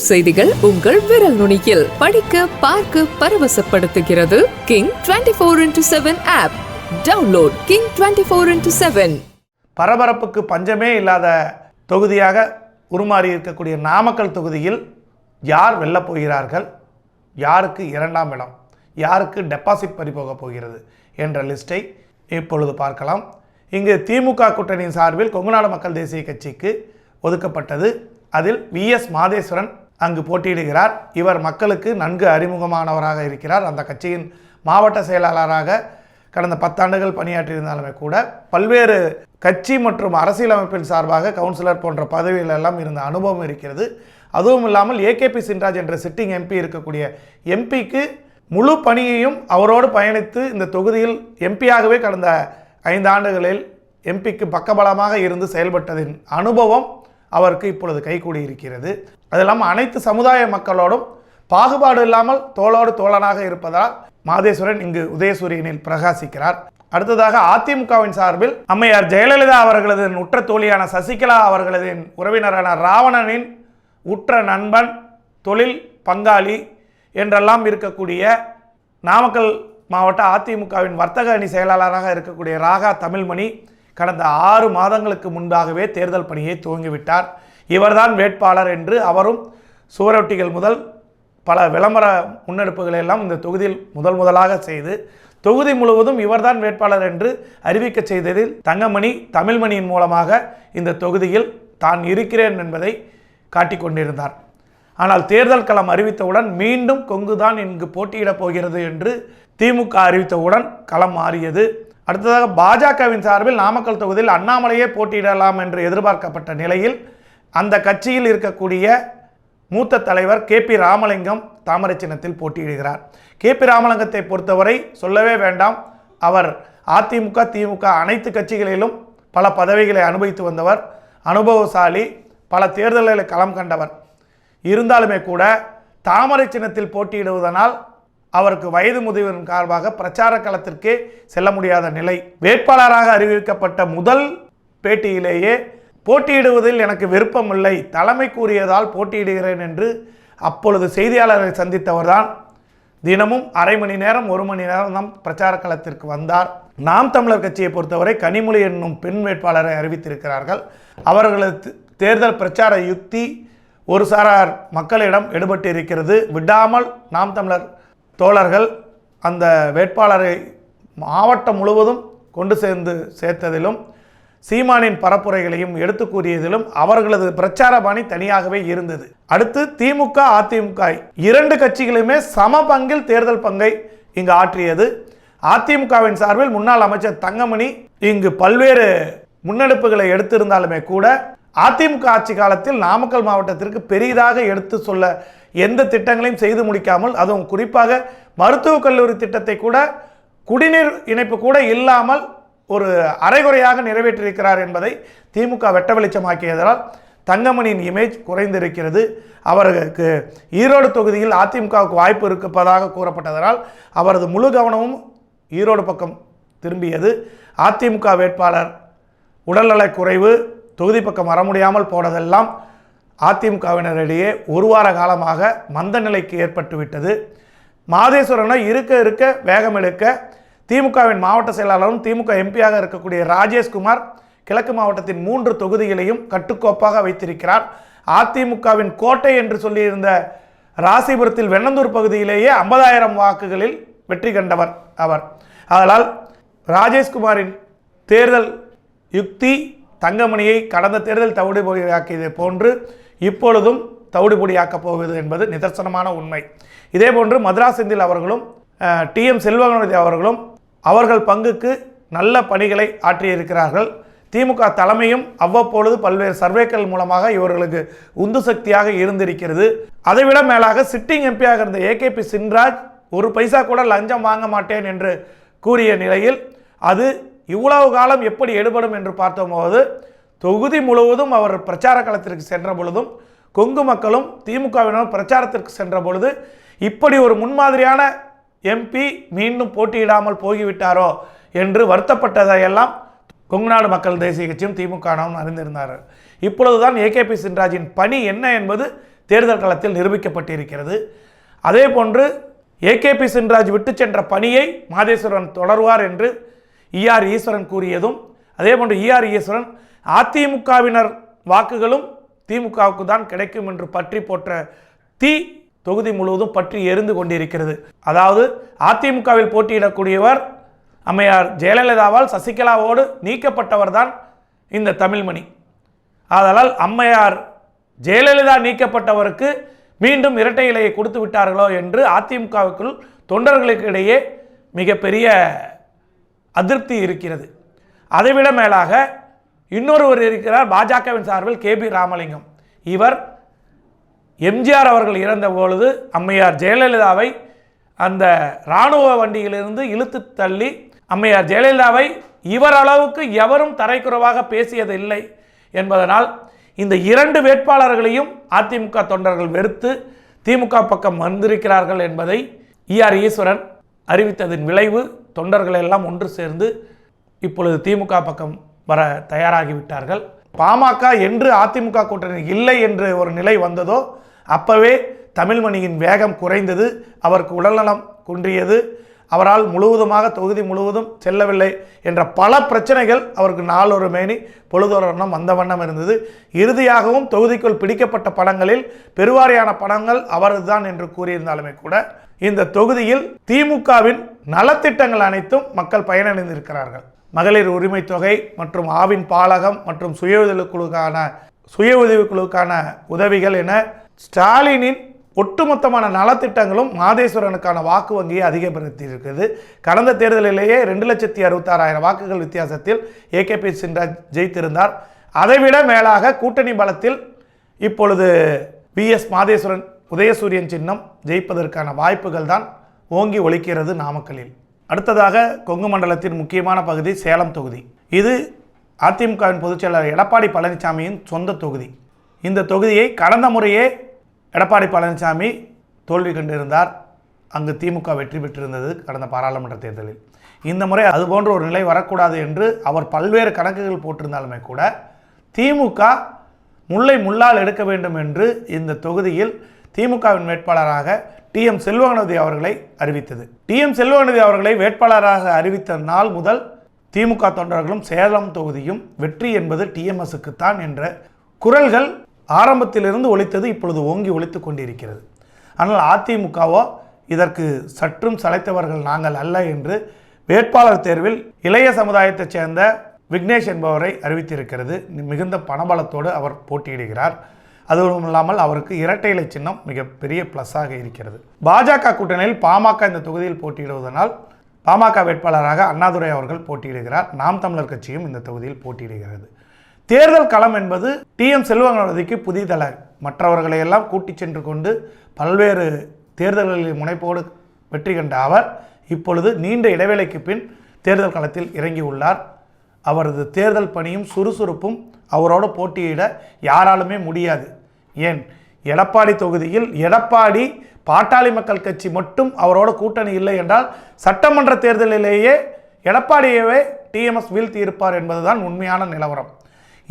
உள்ளூர் செய்திகள் உங்கள் விரல் நுனியில். படிக்க பார்க்க பரவசப்படுத்துகிறது. King twenty four into seven app download king twenty four into seven பரபரப்புக்கு பஞ்சமே இல்லாத தொகுதியாக உருமாறி இருக்கக்கூடிய நாமக்கல் தொகுதியில் யார் வெல்லப் போகிறார்கள்? யாருக்கு இரண்டாம் இடம்? யாருக்கு டெபாசிட் பறிபோகப் போகிறது? என்ற லிஸ்ட்டை இப்பொழுது பார்க்கலாம். இங்கு திமுக கூட்டணியின் சார்பில் கொங்குநாடு மக்கள் தேசிய கட்சிக்கு ஒதுக்கப்பட்டது. அதில் விஎஸ் மாதேஸ்வரன் அங்கு போட்டியிடுகிறார். இவர் மக்களுக்கு நன்கு அறிமுகமானவராக இருக்கிறார். அந்த கட்சியின் மாவட்ட செயலாளராக கடந்த பத்தாண்டுகள் பணியாற்றியிருந்தாலுமே கூட பல்வேறு கட்சி மற்றும் அரசியலமைப்பின் சார்பாக கவுன்சிலர் போன்ற பதவிகள் எல்லாம் இருந்த அனுபவம் இருக்கிறது. அதுவும் இல்லாமல் ஏகேபி சின்ராஜ் என்ற சிட்டிங் எம்பி இருக்கக்கூடிய எம்பிக்கு முழு பணியையும் அவரோடு பயணித்து இந்த தொகுதியில் எம்பியாகவே கடந்த ஐந்து ஆண்டுகளில் எம்பிக்கு பக்கபலமாக இருந்து செயல்பட்டதின் அனுபவம் அவருக்கு இப்பொழுது கைகூடி இருக்கிறது. அது இல்லாமல் அனைத்து சமுதாய மக்களோடும் பாகுபாடு இல்லாமல் தோளோடு தோழனாக இருப்பதால் மாதேஸ்வரன் இங்கு உதயசூரியனில் பிரகாசிக்கிறார். அடுத்ததாக அதிமுகவின் சார்பில் அம்மையார் ஜெயலலிதா அவர்களது உற்ற தோழியான சசிகலா அவர்களது உறவினரான ராவணனின் உற்ற நண்பன் தொழில் பங்காளி என்றெல்லாம் இருக்கக்கூடிய நாமக்கல் மாவட்ட அதிமுகவின் வர்த்தக அணி செயலாளராக இருக்கக்கூடிய ராகா தமிழ்மணி கடந்த ஆறு மாதங்களுக்கு முன்பாகவே தேர்தல் பணியை துவங்கிவிட்டார். இவர்தான் வேட்பாளர் என்று அவரும் சுவரொட்டிகள் முதல் பல விளம்பர முன்னெடுப்புகளை எல்லாம் இந்த தொகுதியில் முதல் முதலாக செய்து தொகுதி முழுவதும் இவர்தான் வேட்பாளர் என்று அறிவிக்க செய்ததில் தங்கமணி தமிழ்மணியின் மூலமாக இந்த தொகுதியில் தான் இருக்கிறேன் என்பதை காட்டிக்கொண்டிருந்தார் ஆனால் தேர்தல் களம் அறிவித்தவுடன் மீண்டும் கொங்குதான் இங்கு போட்டியிடப் போகிறது என்று திமுக அறிவித்தவுடன் களம் மாறியது. அடுத்ததாக பாஜகவின் சார்பில் நாமக்கல் தொகுதியில் அண்ணாமலையே போட்டியிடலாம் என்று எதிர்பார்க்கப்பட்ட நிலையில் அந்த கட்சியில் இருக்கக்கூடிய மூத்த தலைவர் கே பி ராமலிங்கம் தாமரை சின்னத்தில் போட்டியிடுகிறார். கே பி ராமலிங்கத்தை பொறுத்தவரை சொல்லவே வேண்டாம். அவர் அதிமுக திமுக அனைத்து கட்சிகளிலும் பல பதவிகளை அனுபவித்து வந்தவர் அனுபவசாலி பல தேர்தல்களில் களம் கண்டவர். இருந்தாலுமே கூட தாமரை சின்னத்தில் போட்டியிடுவதனால் அவருக்கு வயது முதிர்வின் காரணமாக பிரச்சார களத்திற்கே செல்ல முடியாத நிலை. வேட்பாளராக அறிவிக்கப்பட்ட முதல் பேட்டியிலேயே போட்டியிடுவதில் எனக்கு விருப்பமில்லை. தலைமை கூறியதால் போட்டியிடுகிறேன் என்று அப்பொழுது செய்தியாளரை சந்தித்தவர்தான் தினமும் அரை மணி நேரம் ஒரு மணி நேரம் தான் பிரச்சார களத்திற்கு வந்தார். நாம் தமிழர் கட்சியை பொறுத்தவரை கனிமொழி என்னும் பெண் வேட்பாளரை அறிவித்திருக்கிறார்கள். அவர்களது தேர்தல் பிரச்சார யுக்தி ஒரு சாரார் மக்களிடம் எடுபட்டு இருக்கிறது விடாமல் நாம் தமிழர் தோழர்கள் அந்த வேட்பாளரை மாவட்டம் முழுவதும் கொண்டு சேர்ந்து சேர்த்ததிலும் சீமானின் பரப்புரைகளையும் எடுத்து கூறியதிலும் அவர்களது பிரச்சார பாணி தனியாகவே இருந்தது. அடுத்து திமுக அதிமுக இரண்டு கட்சிகளுமே சம பங்கில் தேர்தல் பங்கை இங்கு ஆற்றியது. அதிமுகவின் சார்பில் முன்னாள் அமைச்சர் தங்கமணி இங்கு பல்வேறு முன்னெடுப்புகளை எடுத்திருந்தாலுமே கூட அதிமுக ஆட்சி காலத்தில் நாமக்கல் மாவட்டத்திற்கு பெரிதாக எடுத்து சொல்ல எந்த திட்டங்களையும் செய்து முடிக்காமல் அதுவும் குறிப்பாக மருத்துவக் கல்லூரி திட்டத்தை கூட குடிநீர் இணைப்பு கூட இல்லாமல் ஒரு அரைகுறையாக நிறைவேற்றியிருக்கிறார் என்பதை திமுக வெட்ட வெளிச்சமாக்கியதால் தங்கமணியின் இமேஜ் குறைந்திருக்கிறது. அவருக்கு ஈரோடு தொகுதியில் அதிமுகவுக்கு வாய்ப்பு இருப்பதாக கூறப்பட்டதனால் அவரது முழு கவனமும் ஈரோடு பக்கம் திரும்பியது. அதிமுக வேட்பாளர் உடல்நலக் குறைவு தொகுதி பக்கம் வர முடியாமல் போனதெல்லாம் அதிமுகவினரிடையே ஒரு வார காலமாக மந்த நிலைக்கு ஏற்பட்டுவிட்டது. மாதேஸ்வரனை இருக்க இருக்க வேகம் எடுக்க திமுகவின் மாவட்ட செயலாளரும் திமுக எம்பியாக இருக்கக்கூடிய ராஜேஷ்குமார் கிழக்கு மாவட்டத்தின் மூன்று தொகுதிகளையும் கட்டுக்கோப்பாக வைத்திருக்கிறார். அதிமுகவின் கோட்டை என்று சொல்லியிருந்த ராசிபுரத்தில் வெண்ணந்தூர் பகுதியிலேயே ஐம்பதாயிரம் வாக்குகளில் வெற்றி கண்டவர் அவர். அதனால் ராஜேஷ்குமாரின் தேர்தல் யுக்தி தங்கமணியை கடந்த தேர்தல் தவிடுபொடியாக்கியது போன்று இப்பொழுதும் தவிடுபொடியாக்கப் போகிறது என்பது நிதர்சனமான உண்மை. இதேபோன்று மதுரா செந்தில் அவர்களும் டி எம் செல்வகணபதி அவர்களும் அவர்கள் பங்குக்கு நல்ல பணிகளை ஆற்றியிருக்கிறார்கள். திமுக தலைமையும் அவ்வப்பொழுது பல்வேறு சர்வேக்கள் மூலமாக இவர்களுக்கு உந்து சக்தியாக இருந்திருக்கிறது. அதைவிட மேலாக சிட்டிங் எம்பியாக இருந்த ஏகேபி சின்ராஜ் ஒரு பைசா கூட லஞ்சம் வாங்க மாட்டேன் என்று கூறிய நிலையில் அது இவ்வளவு காலம் எப்படி எடுபடும் என்று பார்த்தபோது தொகுதி முழுவதும் அவர் பிரச்சார களத்திற்கு சென்ற பொழுதும் கொங்கு மக்களும் திமுகவினரும் பிரச்சாரத்திற்கு சென்ற பொழுது இப்படி ஒரு முன்மாதிரியான எம்பி மீண்டும் போட்டியிடாமல் போய்விட்டாரோ என்று வருத்தப்பட்டதையெல்லாம் கொங்குநாடு மக்கள் தேசிய கட்சியும் திமுகவும் அறிந்திருந்தார் இப்பொழுதுதான் ஏகேபி சின்ராஜின் பணி என்ன என்பது தேர்தல் களத்தில் நிரூபிக்கப்பட்டிருக்கிறது. அதே போன்று ஏகேபி சின்ராஜ் விட்டு சென்ற பணியை மாதேஸ்வரன் தொடர்வார் என்று இஆர் ஈஸ்வரன் கூறியதும் அதே போன்று இஆர் ஈஸ்வரன் அதிமுகவினர் வாக்குகளும் திமுகவுக்கு தான் கிடைக்கும் என்று பற்றி போற்ற தி தொகுதி முழுவதும் பற்றி எரிந்து கொண்டிருக்கிறது. அதாவது அதிமுகவில் போட்டியிடக்கூடியவர் அம்மையார் ஜெயலலிதாவால் சசிகலாவோடு நீக்கப்பட்டவர் தான் இந்த தமிழ்மணி. ஆதலால் அம்மையார் ஜெயலலிதா நீக்கப்பட்டவருக்கு மீண்டும் இரட்டை இலையை கொடுத்து விட்டார்களோ என்று அதிமுகவுக்குள் தொண்டர்களுக்கு இடையே மிகப்பெரிய அதிருப்தி இருக்கிறது. அதைவிட மேலாக இன்னொருவர் இருக்கிறார் பாஜகவின் சார்பில் கே பி ராமலிங்கம். இவர் எம்ஜிஆர் அவர்கள் இறந்த பொழுது அம்மையார் ஜெயலலிதாவை அந்த இராணுவ வண்டியிலிருந்து இழுத்து தள்ளி அம்மையார் ஜெயலலிதாவை இவர் அளவுக்கு எவரும் தரைக்குறவாக பேசியது இல்லை என்பதனால் இந்த இரண்டு வேட்பாளர்களையும் அதிமுக தொண்டர்கள் வெறுத்து திமுக பக்கம் வந்திருக்கிறார்கள் என்பதை ஈஆர் ஈஸ்வரன் அறிவித்ததின் விளைவு தொண்டர்கள் எல்லாம் ஒன்று சேர்ந்து இப்பொழுது திமுக பக்கம் வர தயாராகிவிட்டார்கள். பாமக என்று அதிமுக கூட்டணி இல்லை என்று ஒரு நிலை வந்ததோ அப்பவே தமிழ்மணியின் வேகம் குறைந்தது அவருக்கு உடல்நலம் குன்றியது அவரால் முழுவதுமாக தொகுதி முழுவதும் செல்லவில்லை என்ற பல பிரச்சனைகள் அவருக்கு நாளொரு மேனி பொழுதொரு வண்ணம் வந்த வண்ணம் இருந்தது. இறுதியாகவும் தொகுதிக்குள் பிடிக்கப்பட்ட படங்களில் பெருவாரியான படங்கள் அவரது தான் என்று கூறியிருந்தாலுமே கூட இந்த தொகுதியில் திமுகவின் நலத்திட்டங்கள் அனைத்தும் மக்கள் பயனடைந்திருக்கிறார்கள். மகளிர் உரிமை தொகை மற்றும் ஆவின் பாலகம் மற்றும் சுய உதவிக்குழுக்கான சுய உதவி குழுக்கான உதவிகள் என ஸ்டாலினின் ஒட்டுமொத்தமான நலத்திட்டங்களும் மாதேஸ்வரனுக்கான வாக்கு வங்கியை அதிகப்படுத்தி இருக்குது கடந்த தேர்தலிலேயே ரெண்டு லட்சத்தி அறுபத்தாறாயிரம் வாக்குகள் வித்தியாசத்தில் ஏகேபி சின்ராஜ் ஜெயித்திருந்தார். அதைவிட மேலாக கூட்டணி பலத்தில் இப்பொழுது விஎஸ் மாதேஸ்வரன் உதயசூரியன் சின்னம் ஜெயிப்பதற்கான வாய்ப்புகள் தான் ஓங்கி ஒழிக்கிறது நாமக்கல்லில். அடுத்ததாக கொங்கு மண்டலத்தின் முக்கியமான பகுதி சேலம் தொகுதி. இது அதிமுகவின் பொதுச்செயலாளர் எடப்பாடி பழனிசாமியின் சொந்த தொகுதி. இந்த தொகுதியை கடந்த முறையே எடப்பாடி பழனிசாமி தோல்வி கண்டிருந்தார். அங்கு திமுக வெற்றி பெற்றிருந்தது கடந்த பாராளுமன்ற தேர்தலில். இந்த முறை அதுபோன்ற ஒரு நிலை வரக்கூடாது என்று அவர் பல்வேறு கணக்குகள் போட்டிருந்தாலுமே கூட திமுக முல்லை முள்ளால் எடுக்க வேண்டும் என்று இந்த தொகுதியில் திமுகவின் வேட்பாளராக டி எம் செல்வகணபதி அவர்களை அறிவித்தது. டி எம் செல்வகணபதி அவர்களை வேட்பாளராக அறிவித்த நாள் முதல் திமுக தொண்டர்களும் சேலம் தொகுதியும் வெற்றி என்பது டிஎம்எஸ்க்குத்தான் என்ற குரல்கள் ஆரம்பத்திலிருந்து ஒழித்தது இப்பொழுது ஓங்கி ஒழித்து கொண்டிருக்கிறது. ஆனால் அதிமுகவோ இதற்கு சற்றும் சளைத்தவர்கள் நாங்கள் அல்ல என்று வேட்பாளர் தேர்வில் இளைய சமுதாயத்தைச் சேர்ந்த விக்னேஷ் என்பவரை அறிவித்திருக்கிறது. மிகுந்த பணபலத்தோடு அவர் போட்டியிடுகிறார். அதுவும் இல்லாமல் அவருக்கு இரட்டை இலை சின்னம் மிகப்பெரிய ப்ளஸ்ஸாக இருக்கிறது. பாஜக கூட்டணியில் பாமக இந்த தொகுதியில் போட்டியிடுவதனால் பாமக வேட்பாளராக அண்ணாதுரை அவர்கள் போட்டியிடுகிறார். நாம் தமிழர் கட்சியும் இந்த தொகுதியில் போட்டியிடுகிறது. தேர்தல் களம் என்பது டி எம் செல்வகணபதிக்கு புதிதல. மற்றவர்களை எல்லாம் கூட்டிச் சென்று கொண்டு பல்வேறு தேர்தல்களில் முனைப்போடு வெற்றி கண்ட அவர் இப்பொழுது நீண்ட இடைவேளைக்கு பின் தேர்தல் களத்தில் இறங்கியுள்ளார் அவரது தேர்தல் பணியும் சுறுசுறுப்பும் அவரோடு போட்டியிட யாராலுமே முடியாது. ஏன்? எடப்பாடி தொகுதியில் எடப்பாடி பாட்டாளி மக்கள் கட்சி மட்டும் அவரோட கூட்டணி இல்லை என்றால் சட்டமன்ற தேர்தலிலேயே எடப்பாடியவே டிஎம்எஸ் வீழ்த்தி இருப்பார் என்பதுதான் உண்மையான நிலவரம்.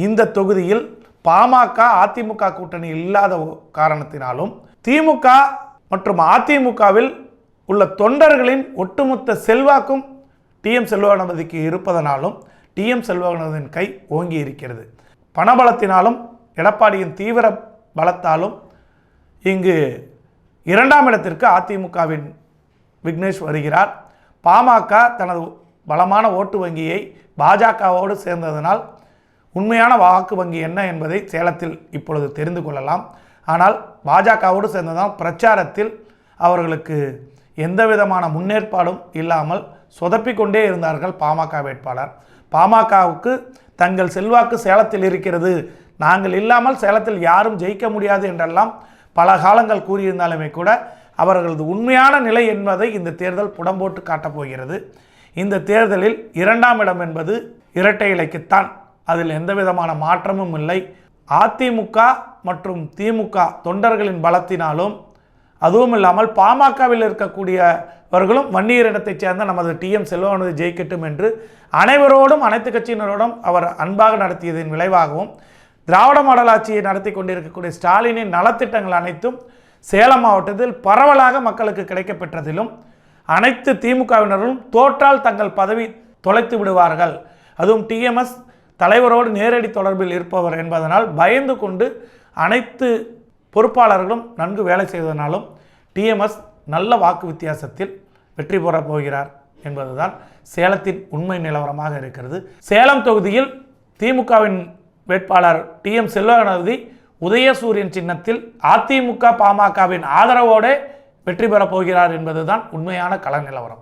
இந்த தொகுதியில் பாமக அதிமுக கூட்டணி இல்லாத காரணத்தினாலும் திமுக மற்றும் அதிமுகவில் உள்ள தொண்டர்களின் ஒட்டுமொத்த செல்வாக்கும் டிஎம் செல்வகணபதிக்கு இருப்பதனாலும் டிஎம் செல்வகணபதியின் கை ஓங்கி இருக்கிறது. பணபலத்தினாலும் எடப்பாடியின் தீவிர பலத்தாலும் இங்கு இரண்டாம் இடத்திற்கு அதிமுகவின் விக்னேஷ் வருகிறார். பாமக தனது பலமான ஓட்டு வங்கியை பாஜகவோடு சேர்ந்ததனால் உண்மையான வாக்கு வங்கி என்ன என்பதை சேலத்தில் இப்பொழுது தெரிந்து கொள்ளலாம். ஆனால் பாஜகவோடு சேர்ந்ததால் பிரச்சாரத்தில் அவர்களுக்கு எந்த விதமான முன்னேற்பாடும் இல்லாமல் சொதப்பிக்கொண்டே இருந்தார்கள் பாமக வேட்பாளர். பாமகவுக்கு தங்கள் செல்வாக்கு சேலத்தில் இருக்கிறது. நாங்கள் இல்லாமல் சேலத்தில் யாரும் ஜெயிக்க முடியாது என்றெல்லாம் பல காலங்கள் கூறியிருந்தாலுமே கூட அவர்களது உண்மையான நிலை என்பதை இந்த தேர்தல் புடம்போட்டு காட்டப் போகிறது. இந்த தேர்தலில் இரண்டாம் இடம் என்பது இரட்டை இலைக்குத்தான் அதில் எந்த விதமான மாற்றமும் இல்லை. அதிமுக மற்றும் திமுக தொண்டர்களின் பலத்தினாலும் அதுவும் இல்லாமல் பாமகவில் இருக்கக்கூடியவர்களும் வன்னியர் இனத்தைச் சேர்ந்த நமது டிஎம் செல்வானது ஜெயிக்கட்டும் என்று அனைவரோடும் அனைத்து கட்சியினரோடும் அவர் அன்பாக நடத்தியதன் விளைவாகவும் திராவிட மாடல் ஆட்சியை நடத்தி கொண்டிருக்கக்கூடிய ஸ்டாலினின் நலத்திட்டங்கள் அனைத்தும் சேலம் மாவட்டத்தில் பரவலாக மக்களுக்கு கிடைக்கப்பெற்றதிலும் அனைத்து திமுகவினரும் தோற்றால் தங்கள் பதவி தொலைத்து விடுவார்கள். அதுவும் டிஎம்எஸ் தலைவரோடு நேரடி தொடர்பில் இருப்பவர் என்பதனால் பயந்து கொண்டு அனைத்து பொறுப்பாளர்களும் நன்கு வேலை செய்ததனாலும் டிஎம்எஸ் நல்ல வாக்கு வித்தியாசத்தில் வெற்றி பெறப் போகிறார் என்பதுதான் சேலத்தின் உண்மை நிலவரமாக இருக்கிறது. சேலம் தொகுதியில் திமுகவின் வேட்பாளர் டி எம் செல்வகணபதி உதயசூரியன் சின்னத்தில் அதிமுக பாமகவின் ஆதரவோடே வெற்றி பெறப் போகிறார் என்பதுதான் உண்மையான கள நிலவரம்.